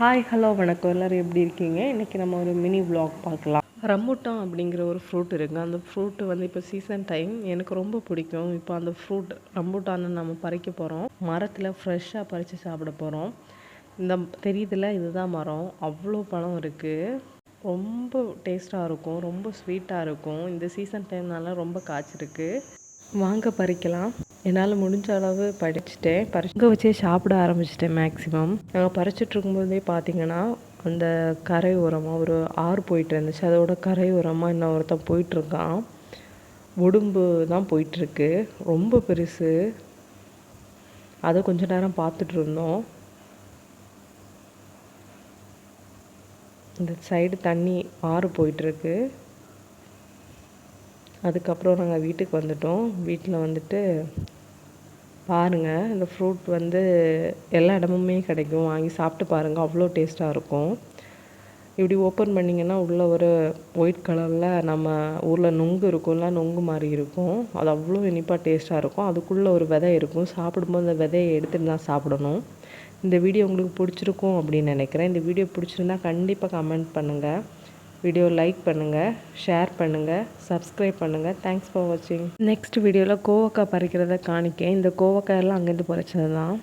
Hi hello வணக்கம். எல்லோரும் எப்படி இருக்கீங்க? இன்றைக்கி நம்ம ஒரு மினி விளாக் பார்க்கலாம். ரம்புட்டான் அப்படிங்கிற ஒரு ஃப்ரூட் இருக்குது அந்த ஃப்ரூட்டு வந்து இப்போ சீசன் டைம் எனக்கு ரொம்ப பிடிக்கும். இப்போ அந்த ஃப்ரூட் ரம்புட்டானை நம்ம பறிக்க போகிறோம் மரத்தில் ஃப்ரெஷ்ஷாக பறித்து சாப்பிட போகிறோம் இந்த தெரியுதுல? இதுதான் மரம். அவ்வளோ பழம் இருக்குது ரொம்ப டேஸ்ட்டாக இருக்கும். ரொம்ப ஸ்வீட்டாக இருக்கும். இந்த சீசன் டைம்னால ரொம்ப காய்ச்சிருக்கு. வாங்க பறிக்கலாம். என்னால் முடிஞ்ச அளவு படிச்சுட்டேன். பறிச்சுக்க வச்சே சாப்பிட ஆரம்பிச்சிட்டேன் மேக்ஸிமம் நாங்கள் பறிச்சுட்டு இருக்கும்போதே பார்த்தீங்கன்னா அந்த கரை ஓரமாக ஒரு ஆறு போயிட்டு இருந்துச்சு. அதோட கரை ஓரமாக இன்னும் ஒருத்தன் போயிட்டுருக்கான் உடும்பு தான் போயிட்டுருக்கு ரொம்ப பெருசு. அதை கொஞ்ச நேரம் பார்த்துட்டு இருந்தோம். இந்த சைடு தண்ணி ஆறு போயிட்டுருக்கு அதுக்கப்புறம் நாங்கள் வீட்டுக்கு வந்துட்டோம். வீட்டில் வந்துட்டு பாருங்கள் இந்த ஃப்ரூட் வந்து எல்லா இடமுமே கிடைக்கும். வாங்கி சாப்பிட்டு பாருங்கள் அவ்வளோ டேஸ்ட்டாக இருக்கும். இப்படி ஓப்பன் பண்ணிங்கன்னா உள்ளே ஒரு ஒயிட் கலரில் நம்ம ஊரில் நுங்கு இருக்கும்ல நுங்கு மாதிரி இருக்கும். அது அவ்வளோ இனிப்பாக டேஸ்ட்டாக இருக்கும். அதுக்குள்ளே ஒரு விதை இருக்கும். சாப்பிடும்போது அந்த விதையை எடுத்துட்டு தான் சாப்பிடணும். இந்த வீடியோ உங்களுக்கு பிடிச்சிருக்கும் அப்படின்னு நினைக்கிறேன். இந்த வீடியோ பிடிச்சிருந்தா கண்டிப்பாக கமெண்ட் பண்ணுங்கள் வீடியோ லைக் பண்ணுங்கள் ஷேர் பண்ணுங்கள் சப்ஸ்கிரைப் பண்ணுங்கள் தேங்க்ஸ் ஃபார் வாட்சிங் நெக்ஸ்ட் வீடியோவில் கோவக்காய் பறிக்கிறத காணிக்கேன் இந்த கோவக்காயெல்லாம் அங்கேருந்து பறிச்சது தான்